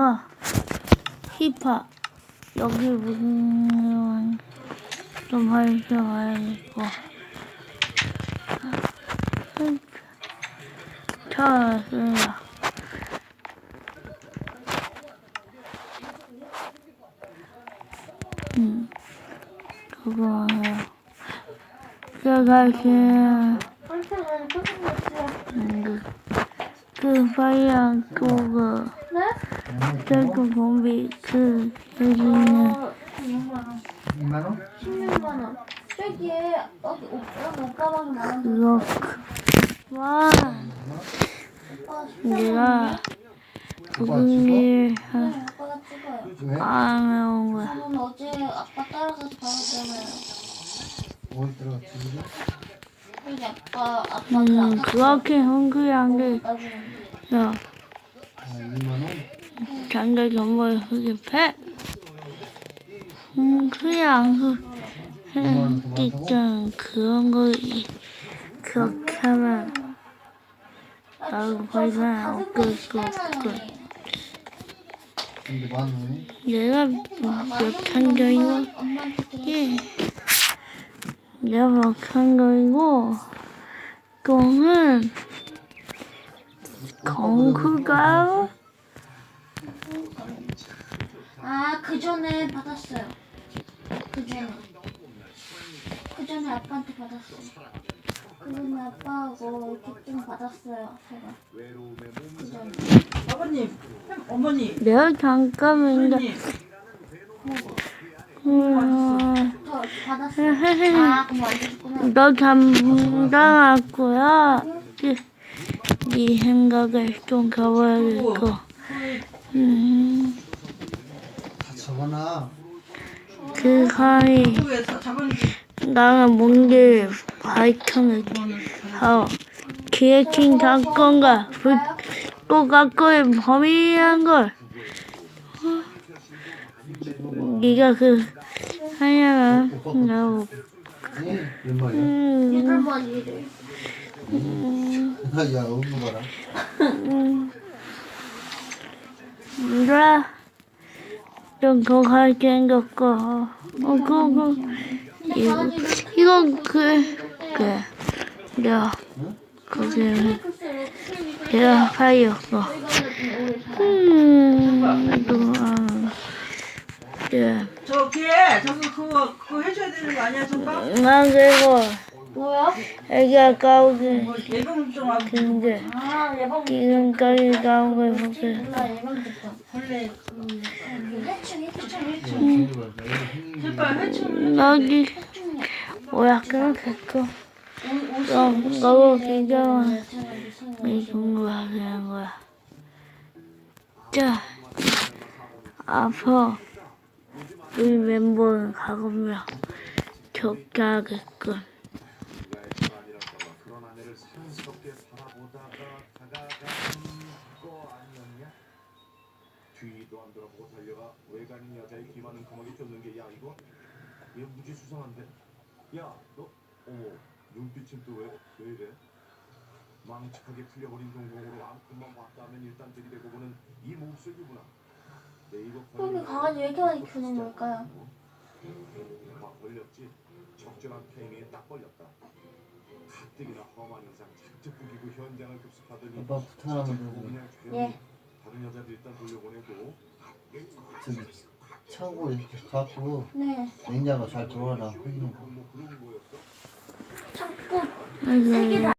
내가 힙합 여기 보면 좀 활성화해고 찾았습니다. 음, 그거예요. 제가 지금 그, 그 파이어 그거 네? 셀프 bombi 그 여기는 어, 6만 원. 2만 원? 16만 원. 저기에 여기 오빠 옷가방이 많은데 그거 그- 와 오빠 내가 부금일 네, 아빠가 찍어요. 왜? 안에 온 거야. 저는 어제 아빠 따라가서 받았잖아요. 어디 들어갔지? 여기 아빠 아빠 음그 아까 그렇게 흥그한 게 따지는데. 야, 아, 2만 원? 장gal 정말 그게 배 음, 그냥 그 있잖아 그런 거 이- 그렇게 하면 나도 발견 없을 거 없고? 내가 몇한 거이고. 예 내가 몇한 거이고 그거는 건구가 아, 그 전에 받았어요. 그 전에. 그 전에 아빠한테 받았어요. 그 전에 아빠하고 이렇게 좀 받았어요. 제가. 그 전에. 아버님, 어머니, 내가 잠깐만 어머니, 음, 저 받았어요. 아, 그럼. 너 담당하고요. 네, 네 생각을 좀 가봐야겠고. 음. 그 사이 나는 뭔지 발견을 하고 기획진 사건과 불또 갖고의 범인이란 걸 네가 그? 몇 마리야? 음, 번이를. 야, 없는 거라. 음, 얘들아 좀더 가르쳐 생겼고 어 그거 근데 이거 이거 그 그래 내가 거기 글쎄요. 내가 파이였어 좀. 음, 또, 아, 예. 저 걔, 저거 그거 그거 해줘야 되는 거 아니야, 저거? 나 그리고 뭐야? 애기가 까오기 뭐 예방 좀 하고 근데 아, 예방 지금까지 까오기 뭐지? 못해 몰라, 예방 됐어. 원래 그 해충, 해충, 해충. 음. 제발 해충 여기 뭐야 끊었겠고 그럼 너도 기가 이 정도 하는 거야 자 앞으로 우리 멤버는 가보면 적게 하겠군 아내를 사랑스럽게 바라보다가 다가간 거 아니었냐? 뒤도 안 돌아보고 달려가 외간인 여자의 귀 많은 구멍에 쫓는 게 야 이거 얘 무지 수상한데 야너 어머 눈빛은 또 왜 왜 이래? 망측하게 풀려버린 동공으로 아무것만 왔다 하면 일단 들이대고 보는 이 몹쓸이구나 네이버 여기 강아지 왜 이렇게 많이 키우는 걸까요? 막 걸렸지 적절한 타이밍에 딱 걸렸다 가뜩이나 험한 이상 착착 부기고 현장을 급습하더니 아빠. 그냥 조용히 예. 다른 여자들 일단 돌려보내고 저기 창고에 이렇게 갖고 네. 냉장고 잘 돌아라. 흘리는 거. 뭐 그런 거였어. 세개 다.